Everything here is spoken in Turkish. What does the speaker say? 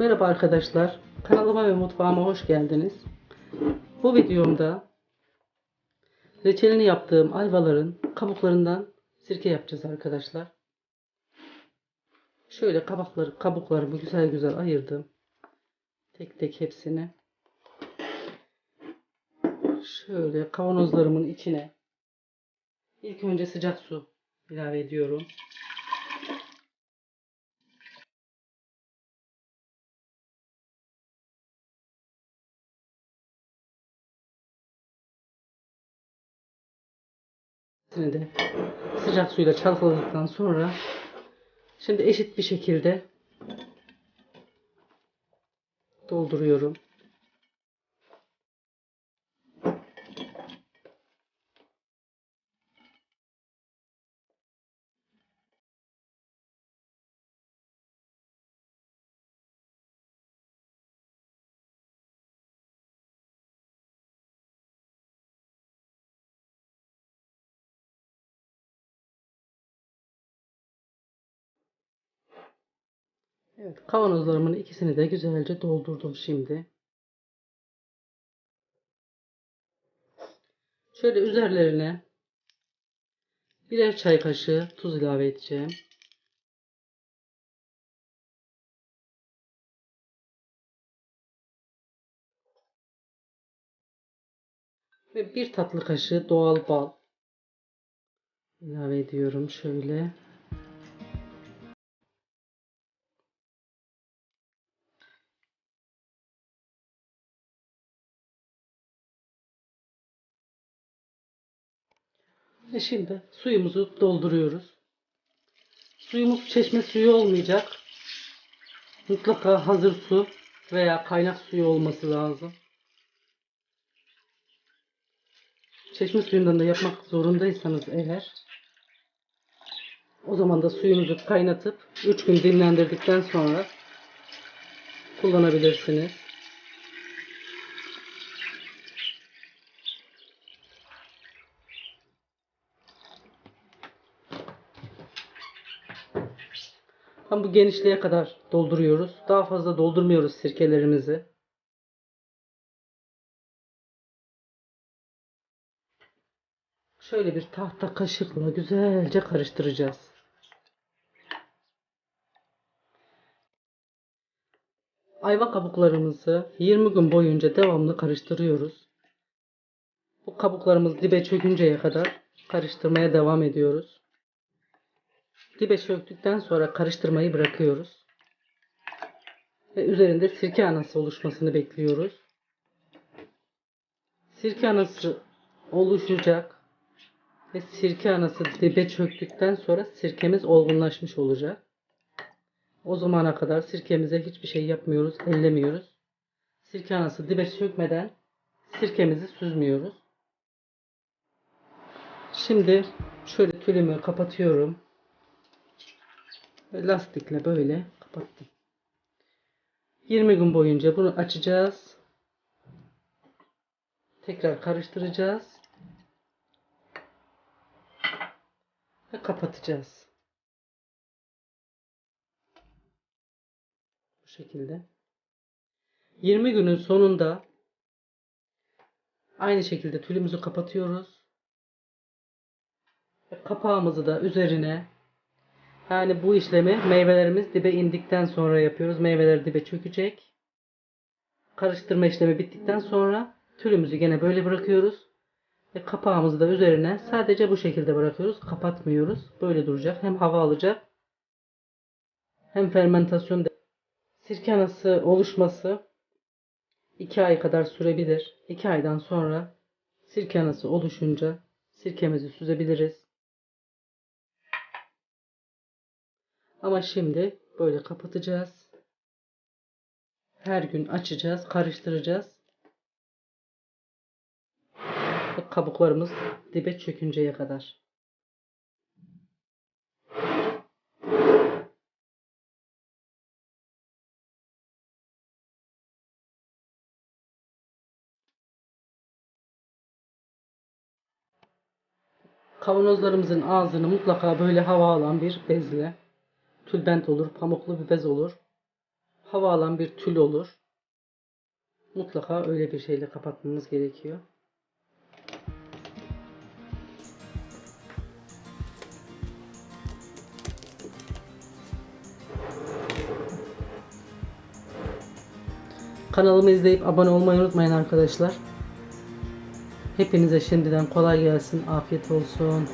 Merhaba arkadaşlar. Kanalıma ve mutfağıma hoş geldiniz. Bu videomda reçelini yaptığım ayvaların kabuklarından sirke yapacağız arkadaşlar. Şöyle kabukları, kabuklarımı güzel güzel ayırdım. Tek tek hepsini. Şöyle kavanozlarımın içine ilk önce sıcak su ilave ediyorum. Hepsini de sıcak suyla çalkaladıktan sonra şimdi eşit bir şekilde dolduruyorum. Evet, kavanozlarımın ikisini de güzelce doldurdum şimdi. Şöyle üzerlerine birer çay kaşığı tuz ilave edeceğim. Ve bir tatlı kaşığı doğal bal ilave ediyorum şöyle. Ve şimdi suyumuzu dolduruyoruz. Suyumuz çeşme suyu olmayacak. Mutlaka hazır su veya kaynak suyu olması lazım. Çeşme suyundan da yapmak zorundaysanız eğer o zaman da suyunuzu kaynatıp 3 gün dinlendirdikten sonra kullanabilirsiniz. Tam bu genişliğe kadar dolduruyoruz. Daha fazla doldurmuyoruz sirkelerimizi. Şöyle bir tahta kaşıkla güzelce karıştıracağız. Ayva kabuklarımızı 20 gün boyunca devamlı karıştırıyoruz. Bu kabuklarımız dibe çökünceye kadar karıştırmaya devam ediyoruz. Dibe çöktükten sonra karıştırmayı bırakıyoruz. Ve üzerinde sirke anası oluşmasını bekliyoruz. Sirke anası oluşacak. Ve sirke anası dibe çöktükten sonra sirkemiz olgunlaşmış olacak. O zamana kadar sirkemize hiçbir şey yapmıyoruz, ellemiyoruz. Sirke anası dibe çökmeden sirkemizi süzmüyoruz. Şimdi şöyle tülümü kapatıyorum. Ve lastikle böyle kapattım. 20 gün boyunca bunu açacağız. Tekrar karıştıracağız. Ve kapatacağız. Bu şekilde. 20 günün sonunda aynı şekilde tülümüzü kapatıyoruz. Kapağımızı da üzerine yani bu işlemi meyvelerimiz dibe indikten sonra yapıyoruz. Meyveler dibe çökecek. Karıştırma işlemi bittikten sonra tülümüzü gene böyle bırakıyoruz. Ve kapağımızı da üzerine sadece bu şekilde bırakıyoruz. Kapatmıyoruz. Böyle duracak. Hem hava alacak. Hem fermentasyon sirke anası oluşması 2 ay kadar sürebilir. 2 aydan sonra sirke anası oluşunca sirkemizi süzebiliriz. Ama şimdi böyle kapatacağız. Her gün açacağız, karıştıracağız. Ve kabuklarımız dibe çökünceye kadar. Kavanozlarımızın ağzını mutlaka böyle hava alan bir bezle tülbent olur, pamuklu bir bez olur. hava alan bir tül olur. Mutlaka öyle bir şeyle kapatmamız gerekiyor. Kanalımı izleyip abone olmayı unutmayın arkadaşlar. Hepinize şimdiden kolay gelsin, afiyet olsun.